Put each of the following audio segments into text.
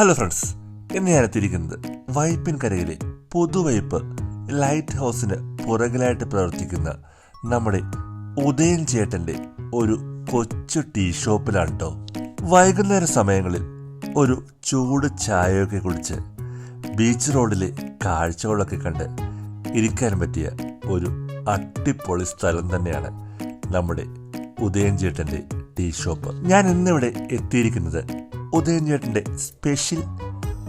Hello friends ഇന്ന് ഞാൻ എത്തിയിരിക്കുന്നത് വൈപ്പിൻ കരയിലെ പുതുവൈപ്പ് ലൈറ്റ് ഹൗസിന് പുറകിലായിട്ട് പ്രവർത്തിക്കുന്ന നമ്മുടെ ഉദയൻ ചേട്ടന്റെ ഒരു കൊച്ചു ടീ ഷോപ്പിലാണ് കേട്ടോ വൈകുന്നേര സമയങ്ങളിൽ ഒരു ചൂട് ചായയൊക്കെ കുടിച്ച് ബീച്ച് റോഡിലെ കാഴ്ചകളൊക്കെ കണ്ട് ഇരിക്കാൻ പറ്റിയ ഒരു അട്ടിപ്പൊളി സ്ഥലം തന്നെയാണ് നമ്മുടെ ഉദയൻ ചേട്ടന്റെ ടീ ഷോപ്പ്. ഞാൻ ഇന്നിവിടെ എത്തിയിരിക്കുന്നത് ഉദയൻ ചേട്ടന്റെ സ്പെഷ്യൽ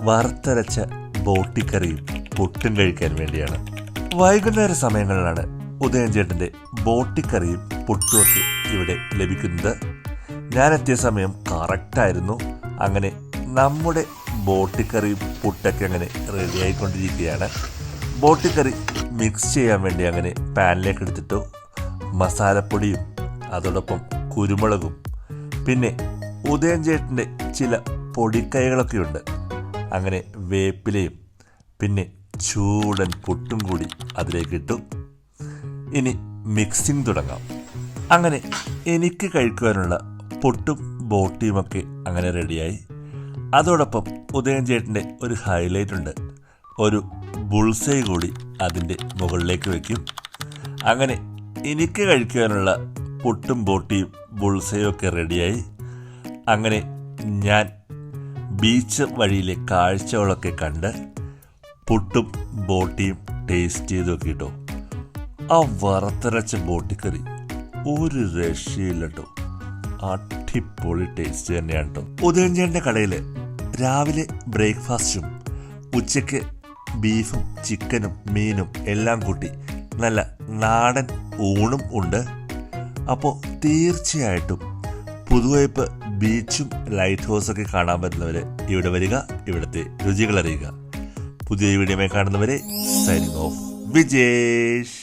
വറുത്തരച്ച ബോട്ടിക്കറിയും പുട്ടും കഴിക്കാൻ വേണ്ടിയാണ്. വൈകുന്നേര സമയങ്ങളിലാണ് ഉദയഞ്ചേട്ടന്റെ ബോട്ടിക്കറിയും പുട്ടുമൊക്കെ ഇവിടെ ലഭിക്കുന്നത്. ഞാൻ എത്തിയ സമയം കറക്റ്റായിരുന്നു. അങ്ങനെ നമ്മുടെ ബോട്ടിക്കറിയും പുട്ടൊക്കെ അങ്ങനെ റെഡി ആയിക്കൊണ്ടിരിക്കുകയാണ്. ബോട്ടിക്കറി മിക്സ് ചെയ്യാൻ വേണ്ടി അങ്ങനെ പാനിലേക്ക് എടുത്തിട്ടു. മസാലപ്പൊടിയും അതോടൊപ്പം കുരുമുളകും പിന്നെ ഉദയൻ ചേട്ടന്റെ ചില പൊടിക്കൈകളൊക്കെ ഉണ്ട് അങ്ങനെ വേപ്പിലയും പിന്നെ ചൂടൻ പുട്ടും കൂടി അതിലേക്ക് ഇട്ടു. ഇനി മിക്സിംഗ് തുടങ്ങാം. അങ്ങനെ എനിക്ക് കഴിക്കുവാനുള്ള പുട്ടും ബോട്ടിയുമൊക്കെ അങ്ങനെ റെഡിയായി. അതോടൊപ്പം ഉദയൻ ചേട്ടന്റെ ഒരു ഹൈലൈറ്റ് ഉണ്ട്. ഒരു ബുൾസൈ കൂടി അതിന്റെ മുകളിലേക്ക് വയ്ക്കും അങ്ങനെ എനിക്ക് കഴിക്കുവാനുള്ള പുട്ടും ബോട്ടിയും ബുൾസയും ഒക്കെ റെഡിയായി. അങ്ങനെ ഞാൻ ബീച്ച് വഴിയിലെ കാഴ്ചകളൊക്കെ കണ്ട് പുട്ടും ബോട്ടിയും ടേസ്റ്റ് ചെയ്ത് നോക്കിട്ടോ ആ വറുത്തരച്ച ബോട്ടിക്കറി ഒരു രക്ഷയില്ല കേട്ടോ അടിപൊളി ടേസ്റ്റ് തന്നെയാണ് കേട്ടോ ഉദയഞ്ചേന്റെ കടയിൽ രാവിലെ ബ്രേക്ക്ഫാസ്റ്റും ഉച്ചയ്ക്ക് ബീഫും ചിക്കനും മീനും എല്ലാം കൂട്ടി നല്ല നാടൻ ഊണും ഉണ്ട്. അപ്പോൾ തീർച്ചയായിട്ടും പുതുവൈപ്പ് ബീച്ചും ലൈറ്റ് ഹൗസൊക്കെ കാണാൻ പറ്റുന്നവർ ഇവിടെ വരിക ഇവിടുത്തെ രുചികൾ അറിയുക. പുതിയ വീഡിയോമായി കാണുന്നവരെ സൈനിങ് ഓഫ് വിജേഷ്!